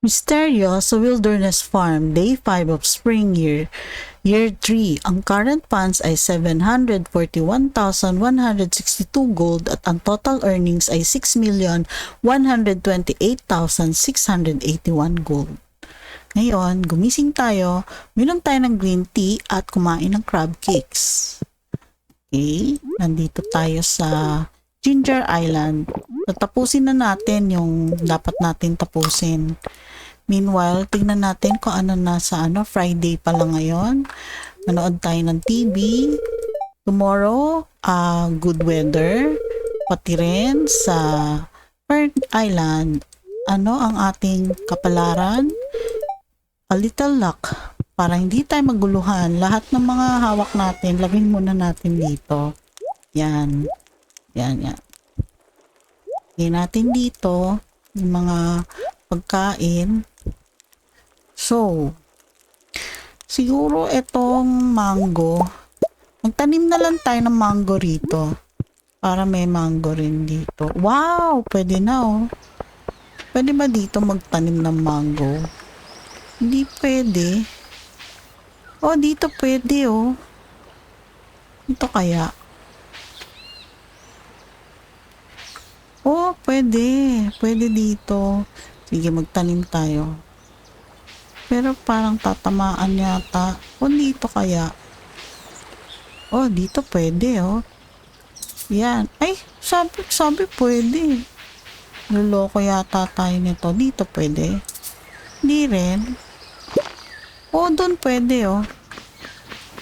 Mysterious Wilderness Farm, Day 5 of Spring Year, Year 3. Ang current funds ay 741,162 gold at ang total earnings ay 6,128,681 gold. Ngayon, gumising tayo, minom tayo ng green tea at kumain ng crab cakes. Okay, nandito tayo sa Ginger Island. Tatapusin na natin yung dapat natin tapusin. Meanwhile, tingnan natin kung ano nasa ano, Friday pa lang ngayon. Manood tayo ng TV. Tomorrow, ah good weather. Pati rin sa Perth Island, ano ang ating kapalaran? A little luck. Para hindi tayo maguluhan, lahat ng mga hawak natin, lagay muna natin dito. Yan. Yan, yan. Lagay natin dito yung mga pagkain. So, siguro itong mango, magtanim na lang tayo ng mango rito. Para may mango rin dito. Wow! Pwede na oh. Pwede ba dito magtanim ng mango? Hindi pwede. Oh, dito pwede oh. Ito kaya. Oh, pwede. Pwede dito. Sige, magtanim tayo. Pero parang tatamaan yata. O dito kaya. Oh, dito pwede oh. Yan. Ay, sabi, sabi pwede. Luloko yata tayo nito. Dito pwede. Hindi rin. Oh, doon pwede oh.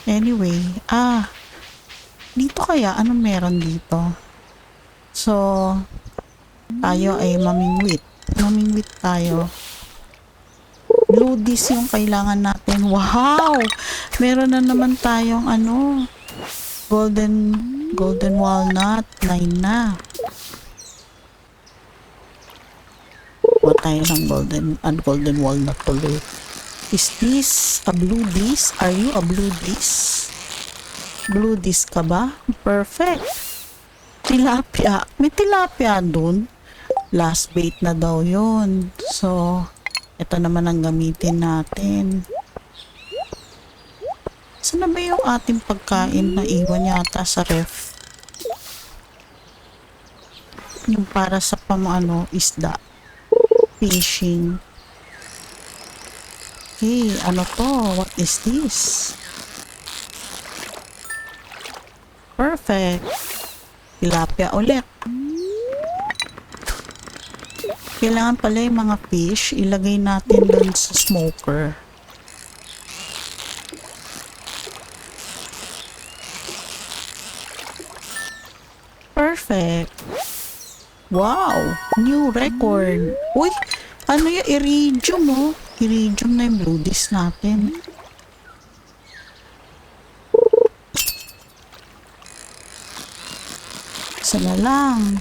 Anyway, ah. Dito kaya, ano meron dito? So, tayo ay mamingwit. Mamingwit tayo. Blue disc yung kailangan natin. Wow! Meron na naman tayong ano, golden golden walnut. Nine na. Kuha tayo ng golden, and golden walnut tuloy. Is this a blue disc? Are you a blue disc? Blue disc ka ba? Perfect. Tilapia. May tilapia dun. Last bait na daw yun. So, ito naman ang gamitin natin. Saan na ba yung ating pagkain na iwan yata sa ref? Yung para sa pamano isda. Fishing. Hey, ano to? What is this? Perfect. Tilapia ulit. Kailangan pala yung mga fish, ilagay natin doon sa smoker. Perfect. Wow! New record. Uy! Ano yung iridium oh? Iridium na yung blue disc natin. Isa na lang.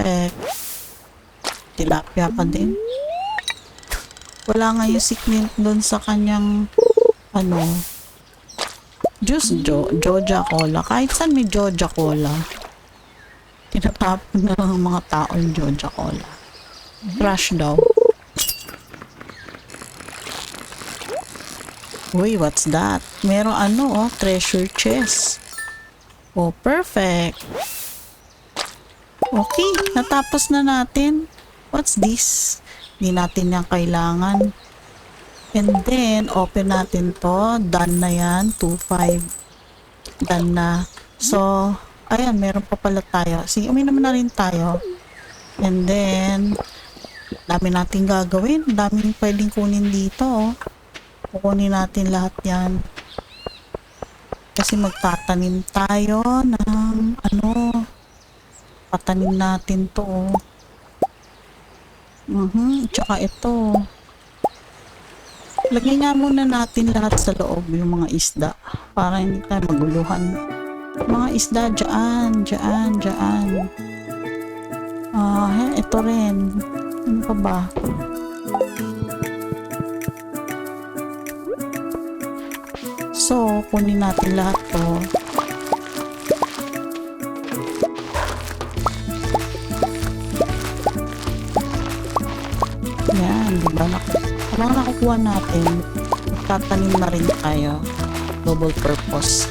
Perfect. Tilapia pa din. Wala nga yung sikmint doon sa kanyang ano juice jo Joja Cola. Kahit saan may Joja Cola. Tinatapon na lang ang mga tao yung Joja Cola. Trash daw. Uy, what's that? Merong ano, oh, treasure chest. Oh, perfect. Okay, natapos na natin. What's this? Hindi natin yan kailangan. And then, open natin to. Done na yan. 2.5. Done na. So, ayan, meron pa pala tayo. Sige, uminom na rin tayo. And then, dami natin gagawin. Daming pwedeng kunin dito. Oh. Kukunin natin lahat yan. Kasi magtatanim tayo ng ano, patanim natin to. oh. Mhm, tsaka ito. Lagay nga muna natin lahat sa loob yung mga isda para hindi tayo maguluhan. Mga isda dyan, dyan, dyan. Ah, ito rin. Ano pa ba? So, kunin natin lahat to. Nakukuha natin, magtatanim na rin tayo. Double purpose.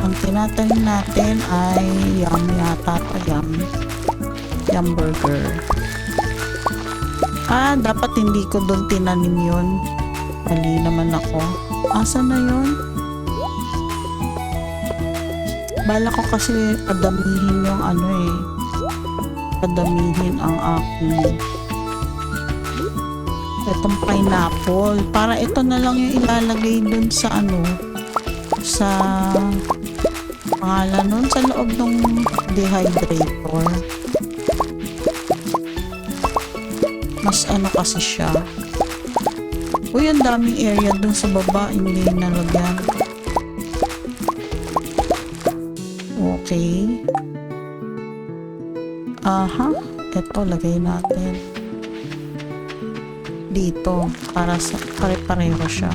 Ang tinatanim natin ay yum yata to yum. Yum burger. Ah, dapat hindi ko doon tinanim yun. Mali naman ako. Asa na yun? Bala ko kasi padamihin yung ano eh. Padamihin ang aking itong pineapple. Para ito na lang yung ilalagay dun sa ano sa pangalan nun sa loob ng dehydrator. Mas ano kasi siya. Uy, ang daming area dun sa baba. Hindi nalagyan. Okay. Aha. Ito, lagay natin. Dito. Para sa, pare-pareho siya.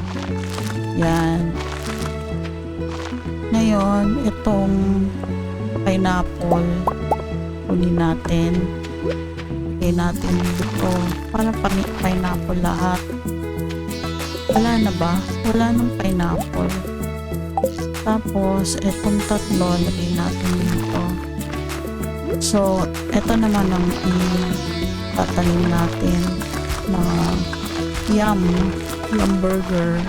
Yan. Ngayon, itong pineapple, kunin natin. Lagay natin dito. Para pineapple lahat. Wala na ba? Wala ng pineapple. Tapos, itong tatlo, lagay natin dito. So, ito naman ang tatanim natin na yum, yum burger.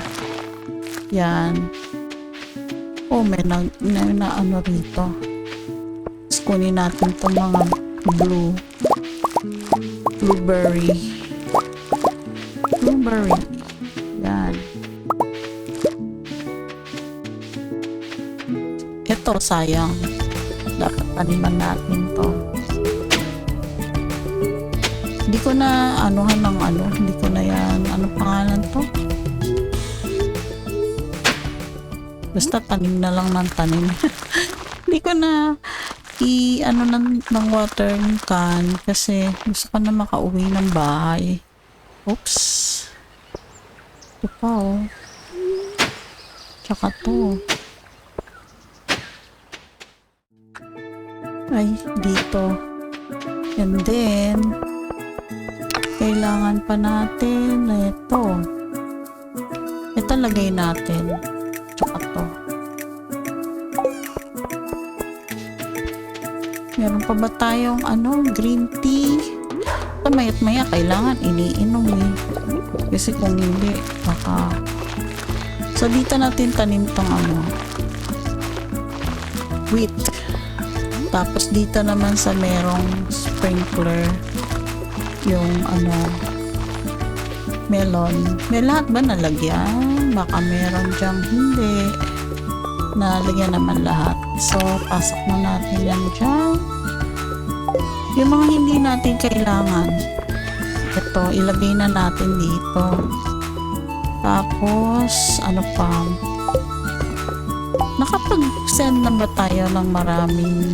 Yan. Oh, may na, na, na ano rito. Tapos kunin natin itong mga blue. Blueberry. Blueberry. Yan. Ito, sayang. Dapat taniman natin to. Ko na anuhan ng ano. Hindi ko na yan. Ano pangalan to? Basta tanim na lang ng tanim. Hindi ko na i ano ng, ng watering can kasi gusto ko na makauwi ng bahay. Oops. Ito pa oh. Tsaka to. Ay, dito. And then, kailangan pa natin na ito. Ito lagay natin. Tsaka to. Meron pa ba tayong ano, green tea? Ito mayat maya kailangan iniinom eh. Kasi kung hindi, baka... So dito natin tanim tong ano, wheat. Tapos dito naman sa merong sprinkler yung ano melon. May lahat ba nalagyan? Baka meron dyang hindi. Nalagyan naman lahat. So, pasok na natin yan dyan. Yung mga hindi natin kailangan, ito, ilagay na natin dito. Tapos, ano pa? Nakapag-send na ba tayo ng maraming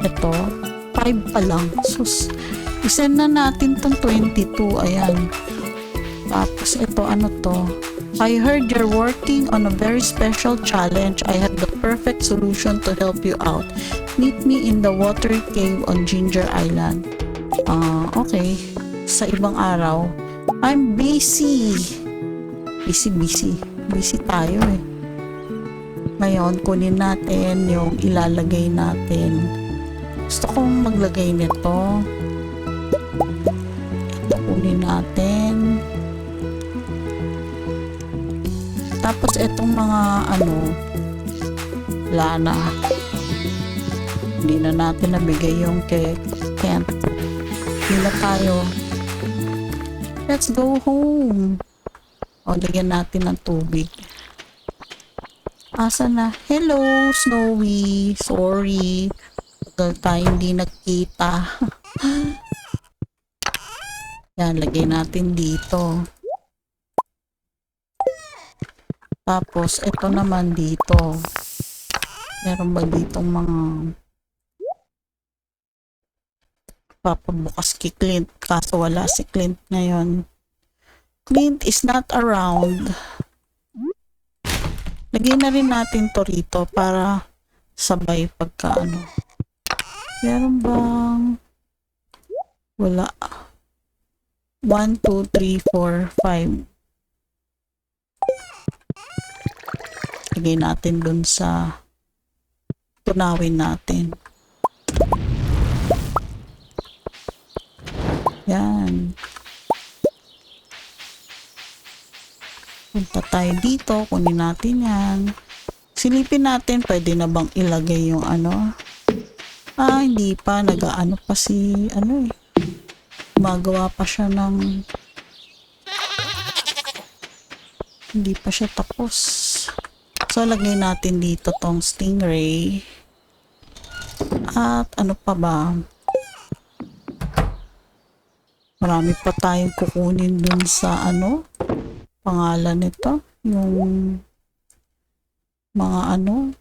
ito? 5 pa lang. Sus, isend na natin tong 22. Ayan. Tapos ito, ano to? I heard you're working on a very special challenge. I have the perfect solution to help you out. Meet me in the water cave on Ginger Island. Ah, okay. Sa ibang araw. I'm busy. Busy, busy. Busy tayo eh. Ngayon, kunin natin yung ilalagay natin. Gusto kong maglagay nito. Kunin natin. Tapos itong mga ano, lana. Hindi na natin nabigay yung kay Kent. Hindi tayo. Let's go home. O, lagyan natin ng tubig. Asa na? Hello, Snowy. Sorry. Tagal tayo hindi nagkita. Yan, lagay natin dito. Tapos, ito naman dito. Meron ba ditong mga papabukas kay Clint kaso wala si Clint ngayon. Clint is not around. Lagyan na rin natin to rito para sabay pagka ano. Meron bang Wala. 1, 2, 3, 4, 5. Lagay natin dun sa tunawin natin. Yan. Punta tayo dito. Kunin natin yan. Silipin natin. Pwede na bang ilagay yung ano? Ah, hindi pa. Nag-ano pa si, ano eh. Gumagawa pa siya ng hindi pa siya tapos. So, lagay natin dito tong stingray. At ano pa ba? Marami pa tayong kukunin dun sa ano? Pangalan nito. Yung mga ano.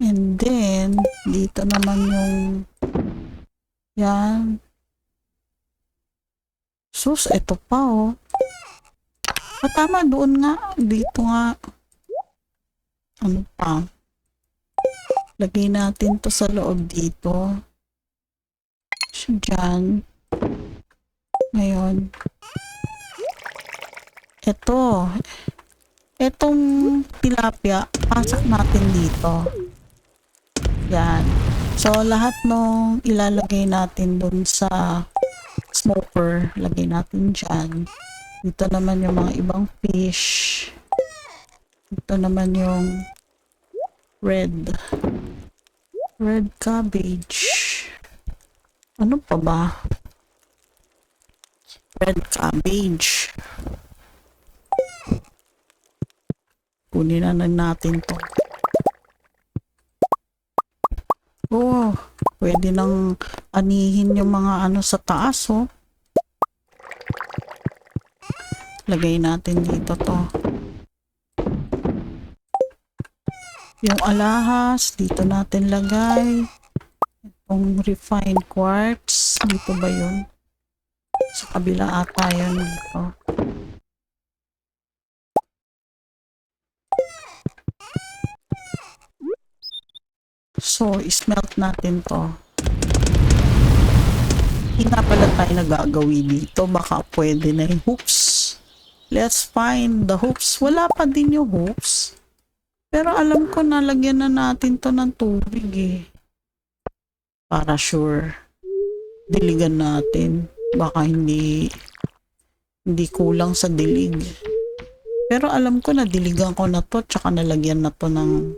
And then, dito naman yung yan. Sus, ito pa oh. Ah, tama, doon nga. Dito nga. Ano pa? Lagay natin to sa loob dito. So, dyan. Ngayon. Ito. Itong tilapia, pasak natin dito. Yan. So, lahat nung ilalagay natin dun sa smoker, lagay natin dyan. Dito naman yung mga ibang fish. Dito naman yung red. Red cabbage. Ano pa ba? Red cabbage. Kunin na natin to. Oh, pwede nang anihin yung mga ano sa taas, oh. Lagay natin dito to. Yung alahas, dito natin lagay. Itong refined quartz, dito ba yun? Sa kabila ata yun dito. So, smelt natin to. Hindi na pala tayo nagagawi dito. Baka pwede na yung hoops. Let's find the hoops. Wala pa din yung hoops. Pero alam ko nalagyan na natin to ng tubig eh. Para sure. Diligan natin. Baka hindi hindi kulang sa dilig. Pero alam ko na diligan ko na to tsaka nalagyan na to ng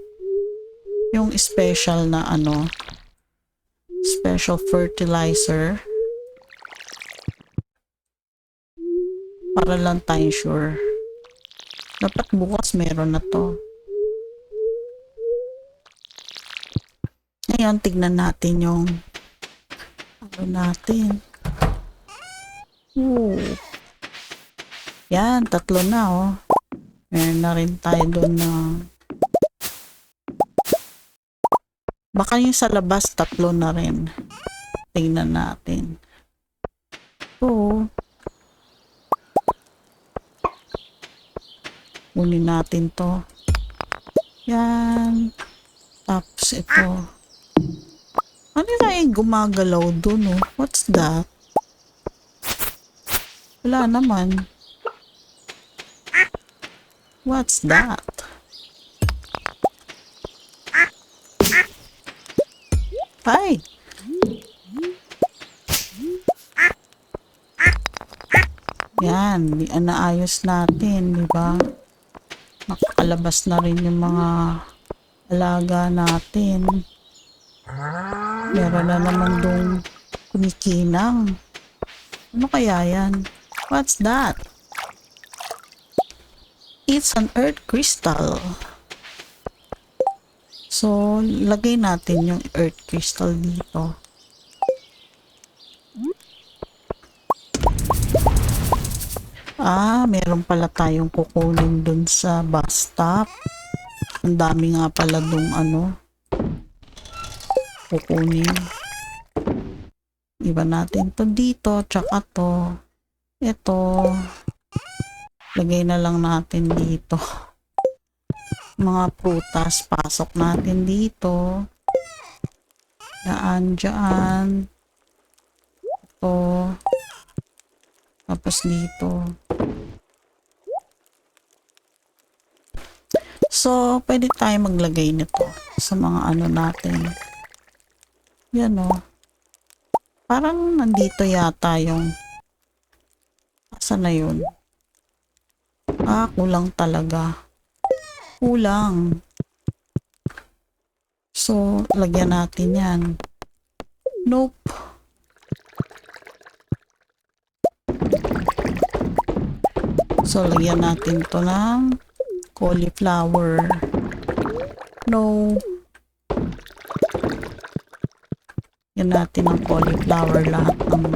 yung special na ano special fertilizer. Para lang tayo sure. Dapat bukas meron na to. Ngayon tignan natin yung ano natin. Ooh. yan tatlo na oh. Meron na rin tayo doon na Baka yung sa labas, tatlo na rin. Tingnan natin. So, kunin natin to. Yan. Tapos ito. Ano kaya yung gumagalaw dun, oh? What's that? Wala naman. What's that? Hi. Yan, di- naayos natin, di ba? Nakakalabas na rin yung mga alaga natin. Meron na naman dong kumikinang. Ano kaya yan? What's that? It's an earth crystal. So, lagay natin yung earth crystal dito. Ah, meron pala tayong kukunin dun sa bus stop. Ang dami nga pala dong ano. Kukunin. Iba natin to dito, tsaka to. Ito. Lagay na lang natin dito mga prutas, pasok natin dito. Daan dyan. Ito. Tapos dito. So, pwede tayo maglagay nito sa mga ano natin. Yan o. Parang nandito yata yung Asan na yun? Ah, kulang talaga. Kulang. So, lagyan natin yan. Nope. So, lagyan natin to ng cauliflower. No. Yan natin ang cauliflower lahat ng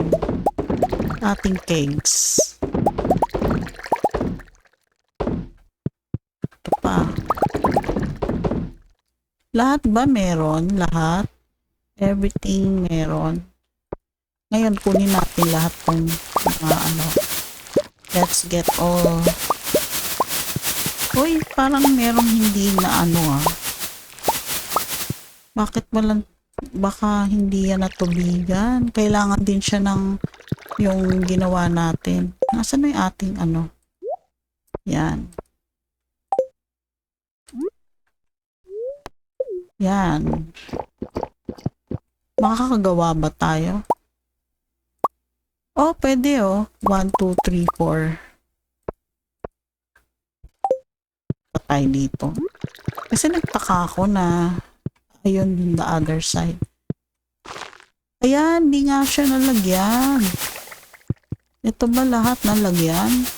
ating cakes. Ito pa. Lahat ba meron? Lahat? Everything meron. Ngayon, kunin natin lahat ng mga ano. Let's get all. Uy, parang merong hindi na ano ah. Bakit walang, baka hindi yan natubigan. Kailangan din siya ng yung ginawa natin. Nasaan na yung ating ano? Yan. Yan. Makakagawa ba tayo? Oh, pwede oh. 1, 2, 3, 4. Patay dito. Kasi nagtaka ako na ayun the other side. Ayan, di nga siya nalagyan. Ito ba lahat nalagyan?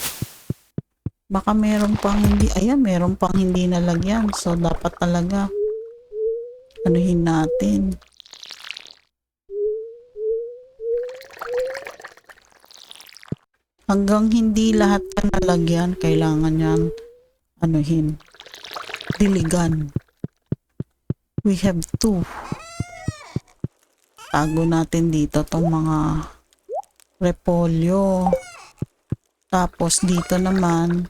Baka meron pang hindi, ayan, meron pang hindi nalagyan. So, dapat talaga anuhin natin. Hanggang hindi lahat ka nalagyan, kailangan yan anuhin. Diligan. We have two. Tago natin dito tong mga repolyo. Tapos dito naman,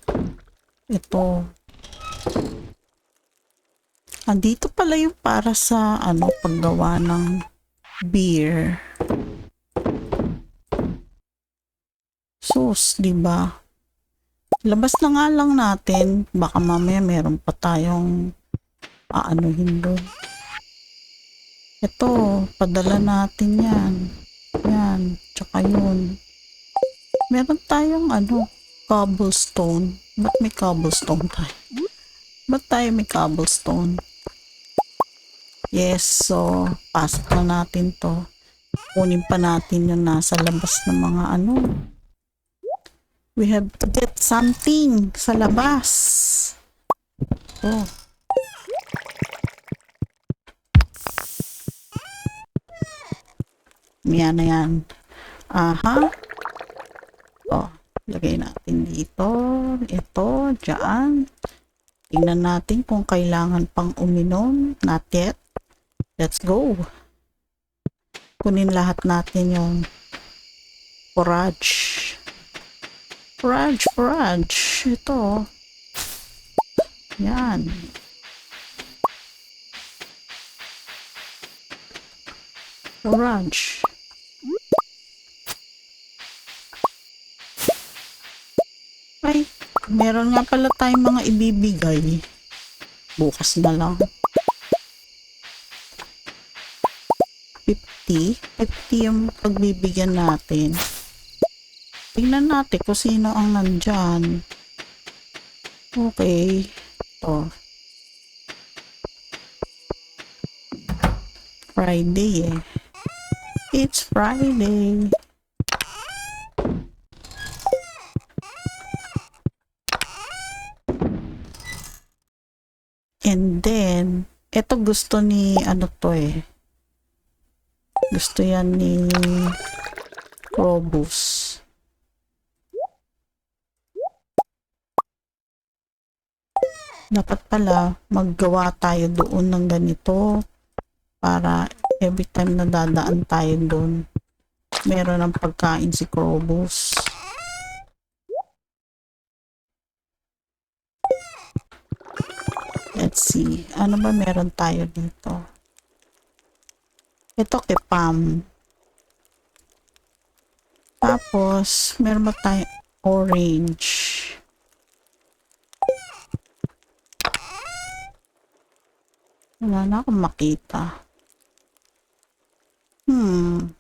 ito. Andito pala yung para sa ano paggawa ng beer. Sus, di ba? Labas na nga lang natin. Baka mamaya meron pa tayong aanuhin doon. Ito, padala natin yan. Yan, tsaka yun. Meron tayong ano, cobblestone. Ba't may cobblestone tayo? Ba't tayo may cobblestone? Yes, so, pasok na natin to. Kunin pa natin yung nasa labas ng mga ano. We have to get something sa labas. Oh. Yan na yan. Aha. Oh, lagay natin dito. Ito, dyan. Tingnan natin kung kailangan pang uminom. Not yet. Let's go. Kunin lahat natin yung forage. Forage, forage. Ito. Yan. Forage. Ay, meron nga pala tayong mga ibibigay. Bukas na lang. 50. 50 yung pagbibigyan natin. Tingnan natin kung sino ang nandyan. Okay. Ito. Friday eh. It's Friday. And then, ito gusto ni, ano to eh. Gusto yan ni Probus. Dapat pala, maggawa tayo doon ng ganito para every time na dadaan tayo doon, meron ng pagkain si Probus. Let's see. Ano ba meron tayo dito? Ito kay Pam. Tapos, meron ba tayo orange? Wala na akong makita. Hmm.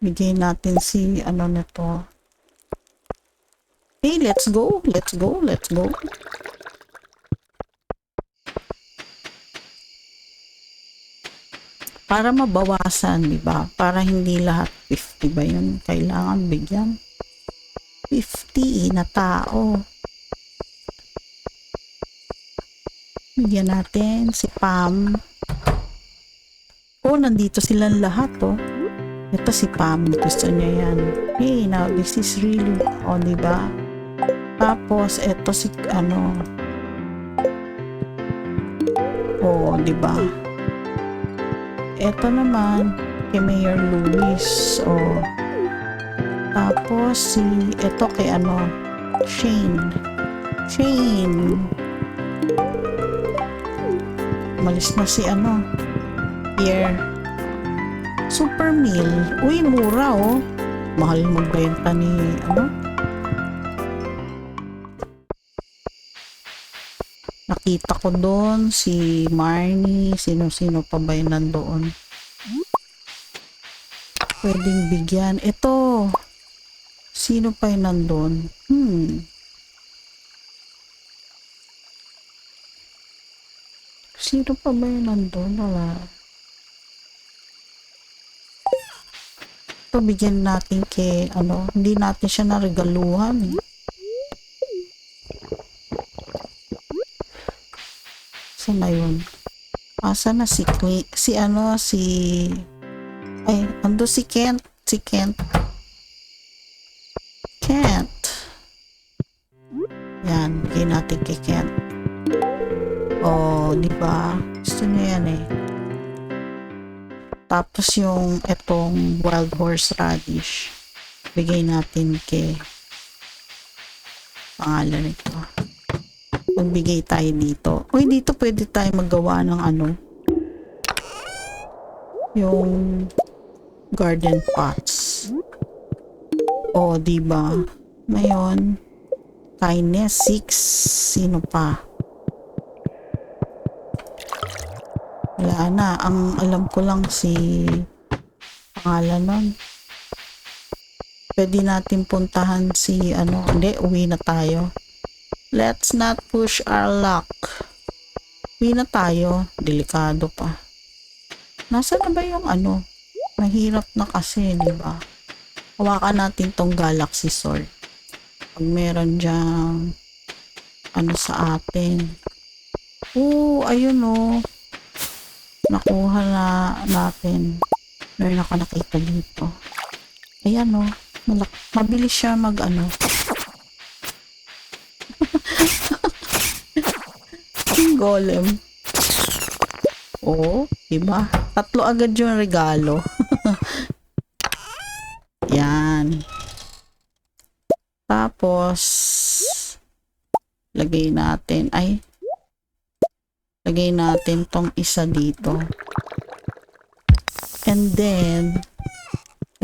Bigay natin si ano nito. Hey, let's go. Let's go. Let's go. Para mabawasan, di ba? Para hindi lahat 50 ba yun? Kailangan bigyan. 50 na tao. Bigyan natin si Pam. Oh, nandito silang lahat, oh. Ito si Pam, gusto niya yan. Hey, now this is really, oh, di ba? Tapos, ito si, ano, oh, di ba? Ito naman, kay Mayor Luis, oh. Tapos, si, ito kay, ano, Shane. Shane. Malis na si, ano, Pierre. Super meal. Uy, mura oh. Mahal magbenta ni ano. Nakita ko doon si Marnie, sino-sino pa ba yun nandoon. Pwedeng bigyan. Ito. Sino pa yun nandoon? Hmm. Sino pa ba yun nandoon? Wala. Ito, bigyan natin kay, ano, hindi natin siya naregaluhan eh. Saan na yun? Asa na si Cle- si ano, si, ay, ando si Kent, si Kent. Kent. Yan, bigyan natin kay Kent. Oh, di ba? Gusto niya yan eh. Tapos yung etong wild horse radish, bigay natin kay pangalan nito. Magbigay tayo dito. Uy, dito pwede tayo maggawa ng ano, yung garden pots. O, di ba? Ngayon, kindness 6. Sino pa? Wala na. Ang alam ko lang si pangalan nun. Pwede natin puntahan si ano. Hindi, uwi na tayo. Let's not push our luck. Uwi na tayo. Delikado pa. Nasaan na ba yung ano? Mahirap na kasi, di ba? Hawakan natin tong galaxy sword. Pag meron dyang ano sa atin. Oo, ayun oh nakuha na natin. Meron ako nakita dito. Ayan o. Malak- mabilis siya mag ano. Yung golem. Oo, diba? Tatlo agad yung regalo. Yan. Tapos, lagay natin. Ay, lagay natin tong isa dito. And then,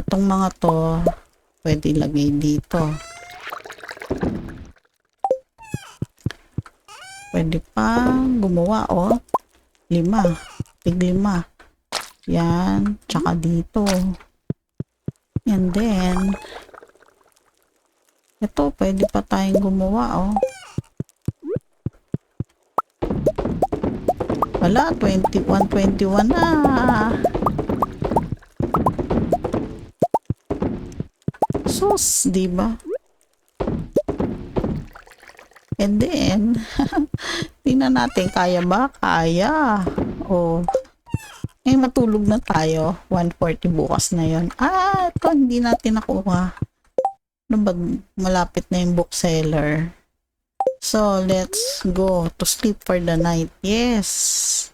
itong mga to, pwede lagay dito. Pwede pa gumawa, oh. Lima. Tig lima. Yan. Tsaka dito. And then, ito, pwede pa tayong gumawa, oh. Wala, 21, 21 na. Sus, di ba? And then, tingnan natin, kaya ba? Kaya. O, eh, matulog na tayo. 140 bukas na yon. Ah, ito, hindi natin nakuha. Ano ba, malapit na yung bookseller. So, let's go to sleep for the night. Yes.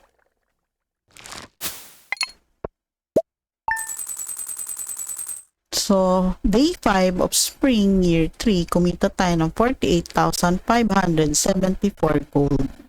So, day 5 of spring year 3, kumita tayo ng 48,574 gold.